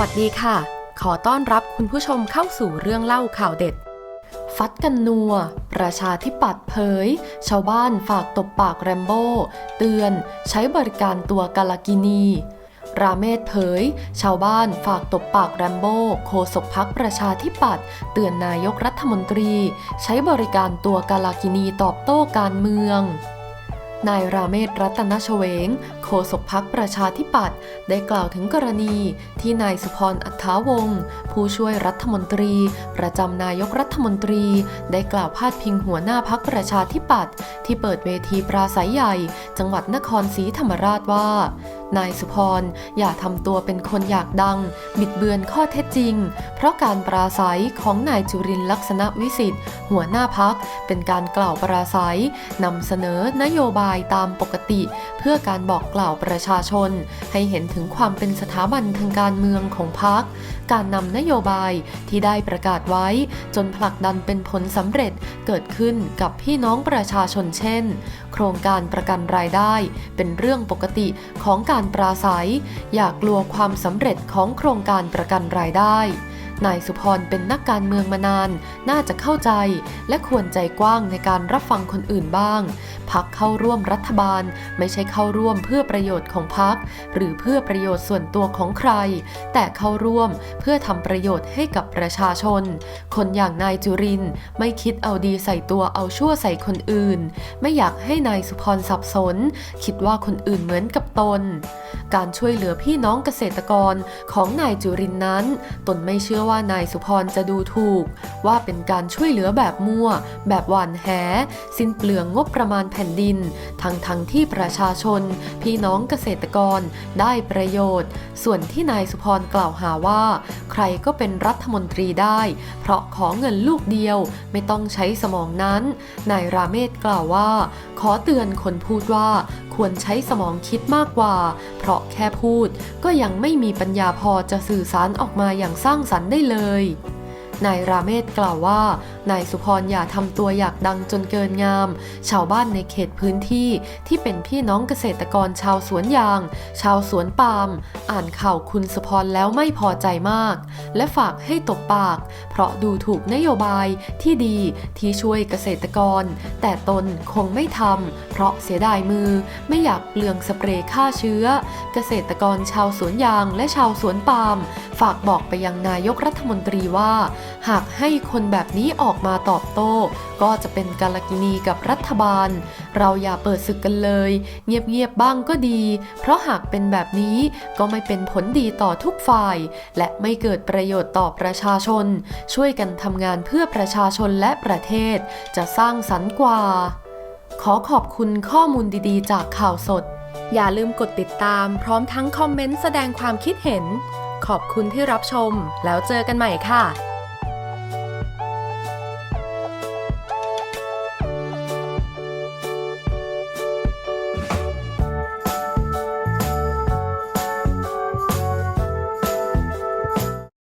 วัสดีค่ะ ขอต้อนรับคุณผู้ชมเข้าสู่เรื่องเล่าข่าวเด็ด ฟัดกันนัว ประชาธิปัตย์เผย ชาวบ้านฝากตบปากแรมโบ้ เตือน ใช้บริการตัวกาลากินี ราเมศเผย ชาวบ้านฝากตบปากแรมโบ้โฆษกพักประชาธิปัตย์เตือนนายกรัฐมนตรี ใช้บริการตัวกาลากินีตอบโต้การเมือง นายราเมศรัตนชเวง โฆษกพักประชาธิปัตย์ได้กล่าวถึงกรณีที่นายสุพรอัฐาวงศ์ ผู้ช่วยรัฐมนตรี ประจำนายกรัฐมนตรี ได้กล่าวพาดพิงหัวหน้าพักประชาธิปัตย์ที่เปิดเวทีปราศัยใหญ่ จังหวัดนครศรีธรรมราชว่า นายสุพรอย่าทำตัวเป็นคนอยากดัง บิดเบือนข้อเท็จจริง เพราะการปราศัยของนายจุรินทร์ลักษณะวิสิทธิ์ หัวหน้าพักเป็นการกล่าวปราศัยนำเสนอนโยบายตามปกติ เพื่อการบอกกล่าวประชาชน ให้เห็นถึงความเป็นสถาบันทางการเมืองของพักการนำนโยบายที่ได้ประกาศไว้ จนผลักดันเป็นผลสำเร็จเกิดขึ้นกับพี่น้องประชาชนเช่น โครงการประกันรายได้ เป็นเรื่องปกติของการปราศัย อย่ากลัวความสำเร็จของโครงการประกันรายได้ นายสุพรเป็นนักการเมืองมานาน น่าจะเข้าใจ และควรใจกว้างในการรับฟังคนอื่นบ้าง พักเข้าร่วมรัฐบาล ไม่ใช่เข้าร่วมเพื่อประโยชน์ของพัก หรือเพื่อประโยชน์ส่วนตัวของใคร แต่เข้าร่วมเพื่อทำประโยชน์ให้กับประชาชน คนอย่างนายจุรินไม่คิดเอาดีใส่ตัวเอาชั่วใส่คนอื่น ไม่อยากให้นายสุพรสับสน คิดว่าคนอื่นเหมือนกับตน การช่วยเหลือพี่น้องเกษตรกรของนายจุรินนั้น ตนไม่เชื่อว่า่านายสุพรจะดูถูก ว่าเป็นการช่วยเหลือแบบมั่ว แบบหวานแห สิ้นเปลืองงบประมาณแผ่นดิน ทั้งทั้งที่ประชาชน พี่น้องเกษตรกรได้ประโยชน์ ส่วนที่นายสุพรกล่าวหาว่า ใครก็เป็นรัฐมนตรีได้ เพราะขอเงินลูกเดียวไม่ต้องใช้สมองนั้นนายราเมศกล่าวว่า ขอเตือนคนพูดว่าควรใช้สมองคิดมากกว่า เพราะแค่พูดก็ยังไม่มีปัญญาพอจะสื่อสารออกมาอย่างสร้างสรรค์ได้เลย นายราเมศกล่าวว่านายสุพรอย่าทำตัวอยากดังจนเกินงาม ชาวบ้านในเขตพื้นที่ที่เป็นพี่น้องเกษตรกรชาวสวนยาง ชาวสวนปาล์มอ่านข่าวคุณสุพรแล้วไม่พอใจมาก และฝากให้ตบปาก เพราะดูถูกนโยบายที่ดีที่ช่วยเกษตรกร แต่ตนคงไม่ทำเพราะเสียดายมือไม่อยากเปลืองสเปรย์ฆ่าเชื้อ เกษตรกรชาวสวนยางและชาวสวนปาล์มฝากบอกไปยังนายกรัฐมนตรีว่าหากให้คนแบบนี้ออกมาตอบโต้ ก็จะเป็นกาลกินีกับรัฐบาล เราอย่าเปิดศึกกันเลย เงียบๆบ้างก็ดี เพราะหากเป็นแบบนี้ก็ไม่เป็นผลดีต่อทุกฝ่าย และไม่เกิดประโยชน์ต่อประชาชน ช่วยกันทำงานเพื่อประชาชนและประเทศ จะสร้างสรรค์กว่า ขอขอบคุณข้อมูลดีๆ จากข่าวสด อย่าลืมกดติดตาม พร้อมทั้งคอมเมนต์แสดงความคิดเห็น ขอบคุณที่รับชม แล้วเจอกันใหม่ค่ะ